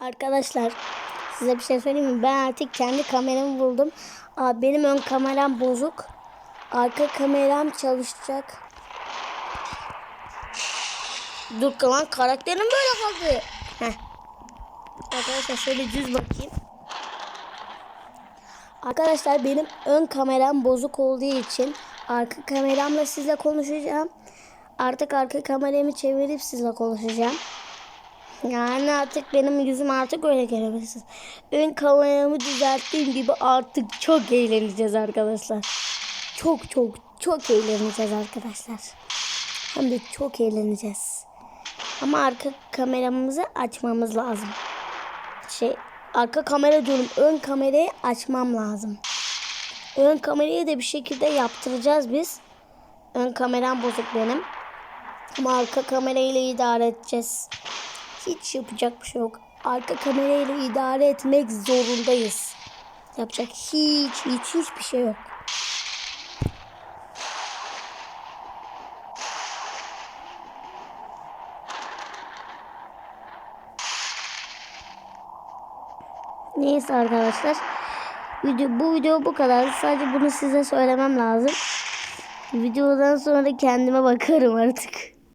Arkadaşlar size bir şey söyleyeyim mi? Ben artık kendi kameramı buldum. Aa, benim ön kameram bozuk. Arka kameram çalışacak. Dur lan karakterim böyle kaldı. Heh. Arkadaşlar şöyle düz bakayım. Arkadaşlar benim ön kameram bozuk olduğu için arka kameramla sizle konuşacağım. Artık arka kameramı çevirip sizle konuşacağım. Yani artık benim yüzüm artık öyle göremezsiniz. Ön kameramı düzelttiğim gibi artık çok eğleneceğiz arkadaşlar. Çok çok çok eğleneceğiz arkadaşlar. Hem de çok eğleneceğiz. Ama arka kameramızı açmamız lazım. Şey arka kamera diyorum ön kamerayı açmam lazım. Ön kamerayı da bir şekilde yaptıracağız biz. Ön kameram bozuk benim. Ama arka kamerayla idare edeceğiz. Hiç yapacak bir şey yok. Arka kamerayla idare etmek zorundayız. Yapacak hiç hiç hiçbir şey yok. Neyse arkadaşlar. Video, bu video bu kadar. Sadece bunu size söylemem lazım. Videodan sonra kendime bakarım artık.